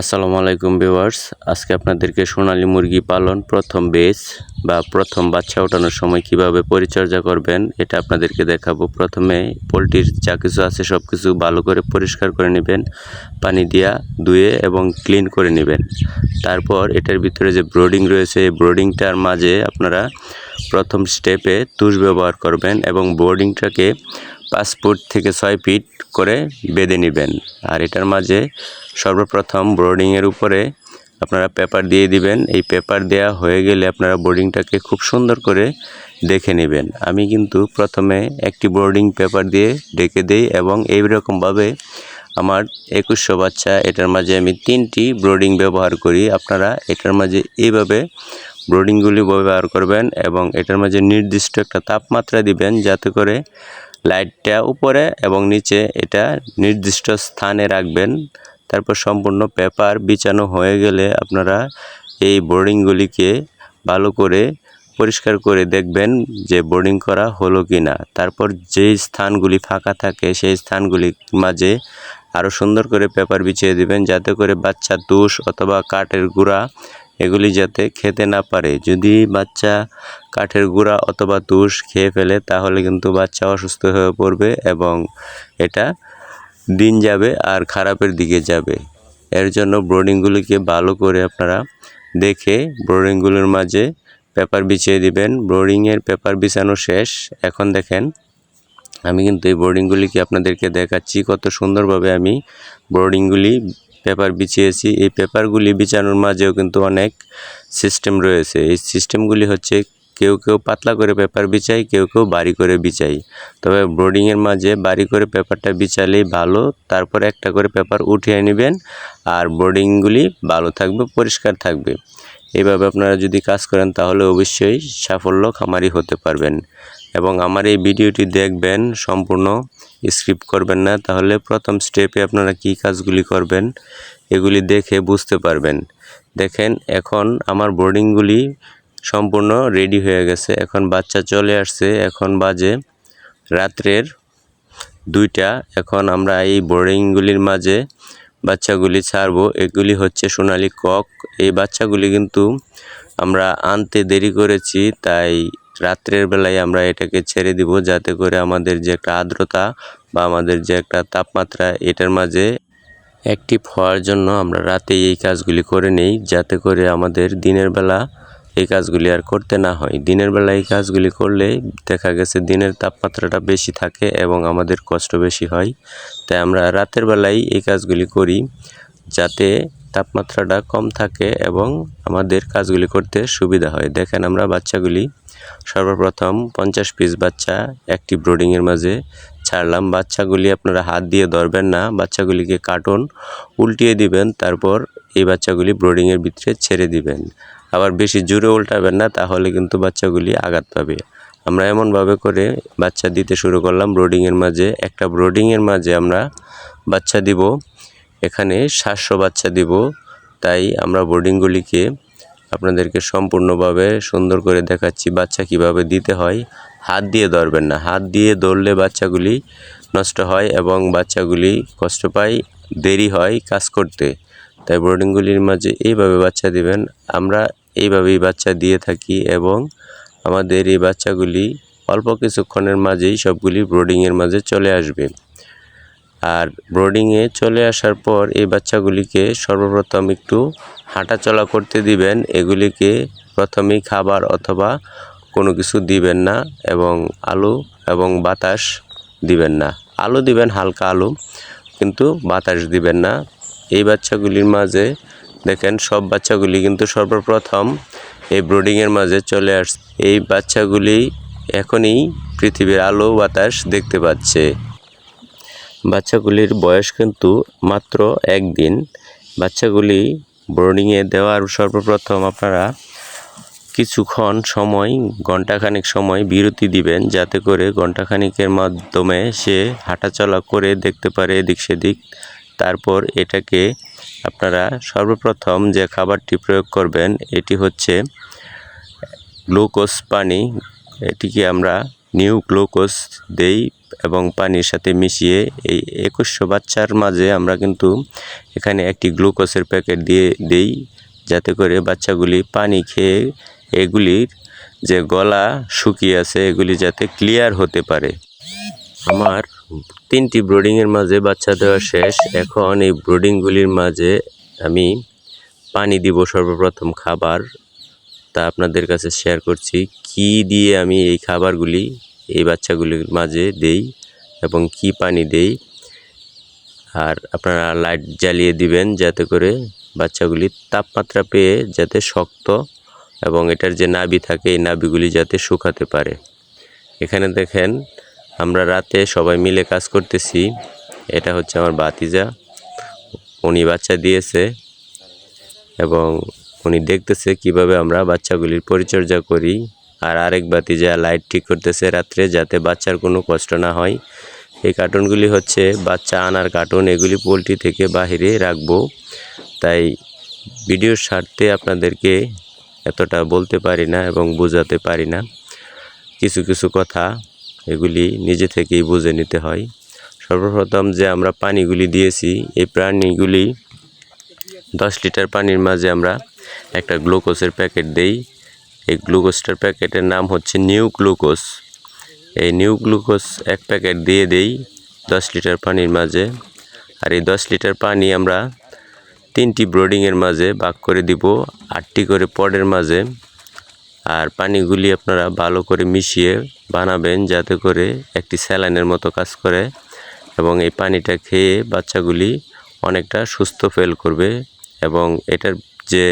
আসসালামু আলাইকুম ভিউয়ার্স। আজকে আপনাদেরকে সোনালী মুরগি পালন প্রথম বেচ বা প্রথম বাচ্চা ওঠানোর সময় কীভাবে পরিচর্যা করবেন, এটা আপনাদেরকে দেখাবো। প্রথমে পোলট্রির যা কিছু আছে সব কিছু ভালো করে পরিষ্কার করে নেবেন, পানি দিয়া ধুয়ে এবং ক্লিন করে নেবেন। তারপর এটার ভিতরে যে ব্রোডিং রয়েছে, এই ব্রোডিংটার মাঝে আপনারা প্রথম স্টেপে তুষ ব্যবহার করবেন এবং বোর্ডিংটাকে পাঁচ ফুট থেকে ছয় ফিট করে বেঁধে নেবেন। আর এটার মাঝে সর্বপ্রথম বোর্ডিংয়ের উপরে আপনারা পেপার দিয়ে দিবেন। এই পেপার দেয়া হয়ে গেলে আপনারা বোর্ডিংটাকে খুব সুন্দর করে দেখে নেবেন। আমি কিন্তু প্রথমে একটি বোর্ডিং পেপার দিয়ে ডেকে দেই এবং এই রকমভাবে আমার একুশশো বাচ্চা, এটার মাঝে আমি তিনটি ব্রোডিং ব্যবহার করি। আপনারা এটার মাঝে এইভাবে ব্রোডিংগুলি ব্যবহার করবেন এবং এটার মাঝে নির্দিষ্ট একটা তাপমাত্রা দিবেন যাতে করে লাইটটা উপরে এবং নিচে এটা নির্দিষ্ট স্থানে রাখবেন। তারপর সম্পূর্ণ পেপার বিছানো হয়ে গেলে আপনারা এই বোর্ডিংগুলিকে ভালো করে পরিষ্কার করে দেখবেন যে বোর্ডিং করা হলো কি না তারপর যেই স্থানগুলি ফাঁকা থাকে সেই স্থানগুলির মাঝে আরও সুন্দর করে পেপার বিছিয়ে দিবেন, যাতে করে বাচ্চা তুষ অথবা কাঠের গুঁড়া এগুলি যাতে খেতে না পারে। যদি বাচ্চা কাঠের গুঁড়া অথবা তুষ খেয়ে ফেলে, তাহলে কিন্তু বাচ্চা অসুস্থ হয়ে পড়বে এবং এটা দিন যাবে আর খারাপের দিকে যাবে। এর জন্য ব্রোডিংগুলিকে ভালো করে আপনারা দেখে ব্রোডিংগুলোর মাঝে পেপার বিছিয়ে দিবেন। ব্রোডিংয়ের পেপার বিছানো শেষ। এখন দেখেন, আমি কিন্তু এই বোর্ডিংগুলিকে আপনাদেরকে দেখাচ্ছি কত সুন্দরভাবে আমি বোর্ডিংগুলি পেপার বিছিয়েছি। এই পেপারগুলি বিছানোর মাঝেও কিন্তু অনেক সিস্টেম রয়েছে। এই সিস্টেমগুলি হচ্ছে কেউ কেউ পাতলা করে পেপার বিছাই কেউ কেউ বাড়ি করে বিছাই তবে বোর্ডিংয়ের মাঝে বাড়ি করে পেপারটা বিছালেই ভালো, তারপরে একটা করে পেপার উঠিয়ে নেবেন আর বোর্ডিংগুলি ভালো থাকবে, পরিষ্কার থাকবে। এইভাবে আপনারা যদি কাজ করেন তাহলে অবশ্যই সাফল্য খামারি হতে পারবেন। এবং আমার এই ভিডিওটি দেখবেন, সম্পূর্ণ স্ক্রিপ্ট করবেন না। তাহলে প্রথম স্টেপে আপনারা কি কাজগুলি করবেন, এগুলি দেখে বুঝতে পারবেন। দেখেন, এখন আমার বোর্ডিংগুলি সম্পূর্ণ রেডি হয়ে গেছে। এখন বাচ্চা চলে আসছে, এখন বাজে রাত্রের দুইটা। এখন আমরা এই বোর্ডিংগুলির মাঝে বাচ্চাগুলি ছাড়বো। এগুলি হচ্ছে সোনালি কক। এই বাচ্চাগুলি কিন্তু আমরা আনতে দেরি করেছি, তাই রাত্রের বেলায় আমরা এটাকে ছেড়ে দিব, যাতে করে আমাদের যে একটা আর্দ্রতা বা আমাদের যে একটা তাপমাত্রা, এটার মাঝে অ্যাক্টিভ হওয়ার জন্য আমরা রাতে এই কাজগুলি করে নেই, যাতে করে আমাদের দিনের বেলা এই কাজগুলি আর করতে না হয়। দিনের বেলা এই কাজগুলি করলে দেখা গেছে দিনের তাপমাত্রাটা বেশি থাকে এবং আমাদের কষ্ট বেশি হয়। তাই আমরা রাতের বেলায় এই কাজগুলি করি, যাতে তাপমাত্রাটা কম থাকে এবং আমাদের কাজগুলি করতে সুবিধা হয়। দেখেন আমরা বাচ্চাগুলি সর্বপ্রথম পঞ্চাশ পিস বাচ্চা একটি ব্রোডিংয়ের মাঝে ছাড়লাম। বাচ্চাগুলি আপনারা হাত দিয়ে ধরবেন না, বাচ্চাগুলিকে কার্টুন উল্টিয়ে দিবেন, তারপর এই বাচ্চাগুলি ব্রোডিংয়ের ভিতরে ছেড়ে দিবেন। আবার বেশি জোরে উল্টাবেন না, তাহলে কিন্তু বাচ্চাগুলি আঘাত পাবে। আমরা এমনভাবে করে বাচ্চা দিতে শুরু করলাম। ব্রোডিংয়ের মাঝে একটা ব্রোডিংয়ের মাঝে আমরা বাচ্চা দিব। এখানে সাতশো বাচ্চা দিব। তাই আমরা বোর্ডিংগুলিকে আপনাদেরকে সম্পূর্ণভাবে সুন্দর করে দেখাচ্ছি বাচ্চা কীভাবে দিতে হয়। হাত দিয়ে ধরবেন না। হাত দিয়ে ধরলে বাচ্চাগুলি নষ্ট হয় এবং বাচ্চাগুলি কষ্ট পায়, দেরি হয় কাজ করতে। তাই বোর্ডিংগুলির মাঝে এইভাবে বাচ্চা দিবেন। আমরা এইভাবেই বাচ্চা দিয়ে থাকি এবং আমাদের এই বাচ্চাগুলি অল্প কিছুক্ষণের মাঝেই সবগুলি ব্রোডিংয়ের মাঝে চলে আসবে। আর ব্রোডিংয়ে চলে আসার পর এই বাচ্চাগুলিকে সর্বপ্রথম একটু হাঁটাচলা করতে দিবেন। এগুলিকে প্রথমেই খাবার অথবা কোনো কিছু দিবেন না এবং আলু এবং বাতাস দিবেন না। আলু দিবেন, হালকা আলু, কিন্তু বাতাস দিবেন না। এই বাচ্চাগুলির মাঝে দেখেন, সব বাচ্চাগুলি কিন্তু সর্বপ্রথম এই ব্রোডিংয়ের মাঝে চলে আস, এই বাচ্চাগুলি এখনই পৃথিবীর আলো, বাতাস দেখতে পাচ্ছে। বাচ্চাগুলির বয়স কিন্তু মাত্র একদিন। বাচ্চাগুলি বোর্ডিংয়ে দেওয়ার সর্বপ্রথম আপনারা কিছুক্ষণ সময় ঘন্টাখানিক সময় বিরতি দিবেন, যাতে করে ঘন্টাখানিকের মাধ্যমে সে হাঁটাচলা করে দেখতে পারে এদিক সেদিক। তারপর এটাকে আপনারা সর্বপ্রথম যে খাবারটি প্রয়োগ করবেন, এটি হচ্ছে গ্লুকোজ পানি। এটিকে আমরা নিউ গ্লুকোজ দেই। এবং পানির সাথে মিশিয়ে এই একুশশো বাচ্চার মাঝে আমরা কিন্তু এখানে একটি গ্লুকোজের প্যাকেট দিয়ে দেই, যাতে করে বাচ্চাগুলি পানি খেয়ে এগুলির যে গলা শুকিয়ে আছে, এগুলি যাতে ক্লিয়ার হতে পারে। আমার তিনটি ব্রোডিংয়ের মাঝে বাচ্চা দেওয়া শেষ। এখন এই ব্রোডিংগুলির মাঝে আমি পানি দিব সর্বপ্রথম খাবার। তা আপনাদের কাছে শেয়ার করছি, কি দিয়ে আমি এই খাবারগুলি এই বাচ্চাগুলির মাঝে দেই এবং কি পানি দেই। আর আপনারা লাইট জ্বালিয়ে দিবেন যাতে করে বাচ্চাগুলি তাপমাত্রা পেয়ে যাতে শক্ত এবং এটার যে নাবি থাকে, এই নাবিগুলি যাতে শুকাতে পারে। এখানে দেখেন, আমরা রাতে সবাই মিলে কাজ করতেছি। এটা হচ্ছে আমার বাতিজা উনি বাচ্চা দিয়েছে এবং উনি দেখতেছে কীভাবে আমরা বাচ্চাগুলির পরিচর্যা করি। আর আরেক বাতিজা লাইট ঠিক করতেছে রাত্রে যাতে বাচ্চার কোনো কষ্ট না হয়। এই কার্টুনগুলি হচ্ছে বাচ্চা আনার কার্টুন এগুলি পোলট্রি থেকে বাহিরে রাখব। তাই ভিডিওর স্বার্থে আপনাদেরকে এতটা বলতে পারি না এবং বোঝাতে পারি না। কিছু কিছু কথা এগুলি নিজে থেকেই বুঝে নিতে হয়। সর্বপ্রথম যে আমরা পানিগুলি দিয়েছি, এই প্রাণীগুলি দশ লিটার পানির মাঝে আমরা একটা গ্লুকোজের প্যাকেট দেই। এই গ্লুকোজটার প্যাকেটের নাম হচ্ছে নিউ গ্লুকোজ এই নিউ গ্লুকোজ এক প্যাকেট দিয়ে দেই দশ লিটার পানির মাঝে। আর এই দশ লিটার পানি আমরা তিনটি ব্রোডিংয়ের মাঝে ভাগ করে দিব, আটটি করে পডের মাঝে। আর পানিগুলি আপনারা ভালো করে মিশিয়ে বানাবেন যাতে করে একটি স্যালাইনের মতো কাজ করে এবং এই পানিটা খেয়ে বাচ্চাগুলি অনেকটা সুস্থ ফেল করবে এবং এটার যে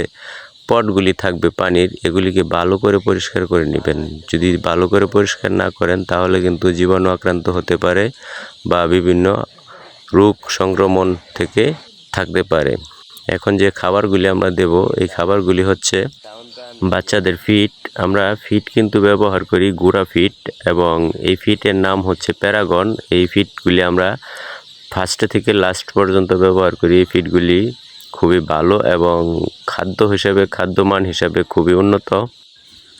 পটগুলি থাকবে পানির, এগুলিকে ভালো করে পরিষ্কার করে নেবেন। যদি ভালো করে পরিষ্কার না করেন, তাহলে কিন্তু জীবাণু আক্রান্ত হতে পারে বা বিভিন্ন রোগ সংক্রমণ থেকে থাকতে পারে। এখন যে খাবারগুলি আমরা দেব, এই খাবারগুলি হচ্ছে বাচ্চাদের ফিট। আমরা ফিট কিন্তু ব্যবহার করি গুঁড়া ফিট এবং এই ফিটের নাম হচ্ছে প্যারাগন। এই ফিটগুলি আমরা ফার্স্টে থেকে লাস্ট পর্যন্ত ব্যবহার করি। এই ফিটগুলি খুবই ভালো এবং খাদ্য হিসাবে, খাদ্যমান হিসাবে খুবই উন্নত।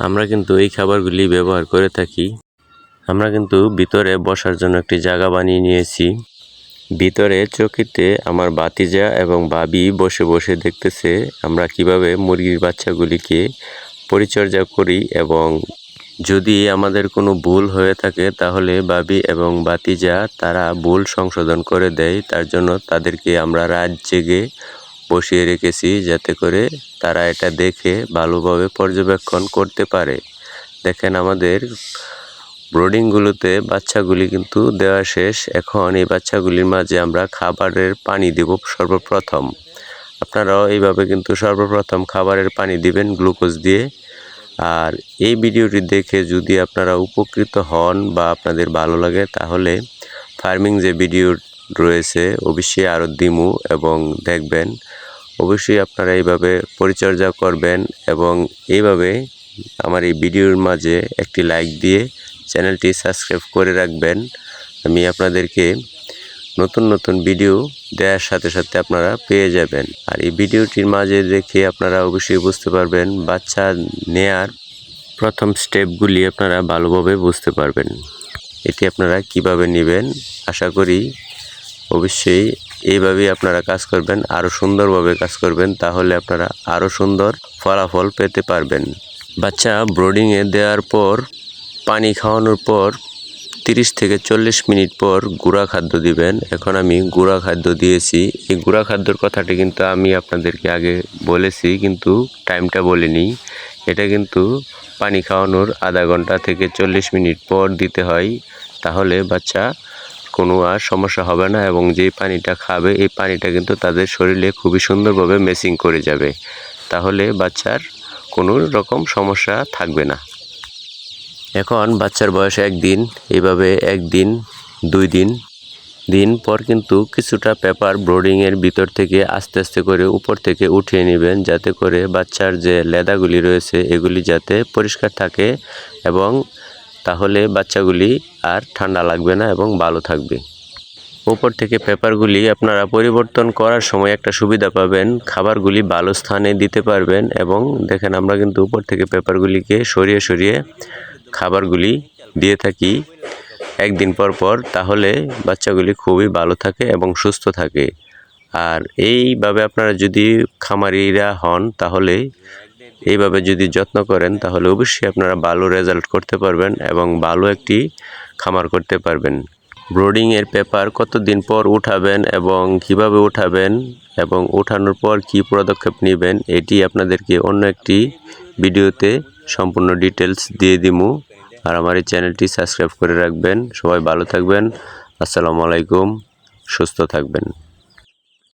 আমরা কিন্তু এই খাবারগুলি ব্যবহার করে থাকি। আমরা কিন্তু ভিতরে বসার জন্য একটি জায়গা বানিয়ে নিয়েছি। ভিতরে চকিতে আমার বাতিজা এবং বাবি বসে বসে দেখতেছে আমরা কীভাবে মুরগির বাচ্চাগুলিকে পরিচর্যা করি এবং যদি আমাদের কোনো ভুল হয়ে থাকে তাহলে বাবি এবং বাতিজা তারা ভুল সংশোধন করে দেয়। তার জন্য তাদেরকে আমরা রাত জেগে বসিয়ে রেখেছি যাতে করে তারা এটা দেখে ভালোভাবে পর্যবেক্ষণ করতে পারে। দেখেন আমাদের ব্রোডিংগুলোতে বাচ্চাগুলি কিন্তু দেওয়া শেষ। এখন এই বাচ্চাগুলির মাঝে আমরা খাবারের পানি দেব সর্বপ্রথম। আপনারাও এইভাবে কিন্তু সর্বপ্রথম খাবারের পানি দিবেন গ্লুকোজ দিয়ে। আর এই ভিডিওটি দেখে যদি আপনারা উপকৃত হন বা আপনাদের ভালো লাগে, তাহলে ফার্মিং যে ভিডিও রয়েছে, অবশ্যই আরও দিমু এবং দেখবেন। অবশ্যই আপনারা এইভাবে পরিচর্যা করবেন এবং এইভাবে আমার এই ভিডিওর মাঝে একটি লাইক দিয়ে চ্যানেলটি সাবস্ক্রাইব করে রাখবেন। আমি আপনাদেরকে নতুন নতুন ভিডিও দেওয়ার সাথে সাথে আপনারা পেয়ে যাবেন। আর এই ভিডিওটির মাঝে দেখে আপনারা অবশ্যই বুঝতে পারবেন, বাচ্চা নেয়ার প্রথম স্টেপগুলি আপনারা ভালোভাবে বুঝতে পারবেন। এটি আপনারা কীভাবে নেবেন, আশা করি অবশ্যই এইভাবেই আপনারা কাজ করবেন আরও সুন্দরভাবে কাজ করবেন, তাহলে আপনারা আরও সুন্দর ফলাফল পেতে পারবেন। বাচ্চা ব্রোডিংয়ে দেওয়ার পর, পানি খাওয়ানোর পর, তিরিশ থেকে চল্লিশ মিনিট পর গুঁড়া খাদ্য দিবেন। এখন আমি গুঁড়া খাদ্য দিয়েছি। এই গুঁড়া খাদ্যর কথাটি কিন্তু আমি আপনাদেরকে আগে বলেছি, কিন্তু টাইমটা বলিনি। এটা কিন্তু পানি খাওয়ানোর আধা ঘণ্টা থেকে চল্লিশ মিনিট পর দিতে হয়। তাহলে বাচ্চা কোনো আর সমস্যা হবে না এবং যে পানিটা খাবে, এই পানিটা কিন্তু তাদের শরীরে খুবই সুন্দরভাবে মেসিং করে যাবে। তাহলে বাচ্চার কোনো রকম সমস্যা থাকবে না। এখন বাচ্চার বয়স একদিন এইভাবে একদিন দুই দিন দিন পর কিন্তু কিছুটা পেপার ব্রোডিংয়ের ভিতর থেকে আস্তে আস্তে করে উপর থেকে উঠিয়ে নেবেন, যাতে করে বাচ্চার যে লেদাগুলি রয়েছে, এগুলি যাতে পরিষ্কার থাকে এবং তাহলে বাচ্চাগুলি আর ঠান্ডা লাগবে না এবং ভালো থাকবে। উপর থেকে পেপারগুলি আপনারা পরিবর্তন করার সময় একটা সুবিধা পাবেন। খাবারগুলি ভালো স্থানে দিতে পারবেন এবং দেখেন আমরা কিন্তু উপর থেকে পেপারগুলিকে সরিয়ে সরিয়ে খাবারগুলি দিয়ে থাকি একদিন পর পর, তাহলে বাচ্চাগুলি খুবই ভালো থাকে এবং সুস্থ থাকে। আর এইভাবে আপনারা যদি খামারিরা হন, তাহলে এইভাবে যদি যত্ন করেন, তাহলে অবশ্যই আপনারা ভালো রেজাল্ট করতে পারবেন এবং ভালো একটি খামার করতে পারবেন। ব্রোডিংয়ের পেপার কতদিন পর উঠাবেন এবং কীভাবে উঠাবেন এবং উঠানোর পর কি পদক্ষেপ নেবেন, এটি আপনাদেরকে অন্য একটি ভিডিওতে সম্পূর্ণ ডিটেলস দিয়ে দিমু। আর আমার এই চ্যানেলটি সাবস্ক্রাইব করে রাখবেন। সবাই ভালো থাকবেন। আসসালামু আলাইকুম। সুস্থ থাকবেন।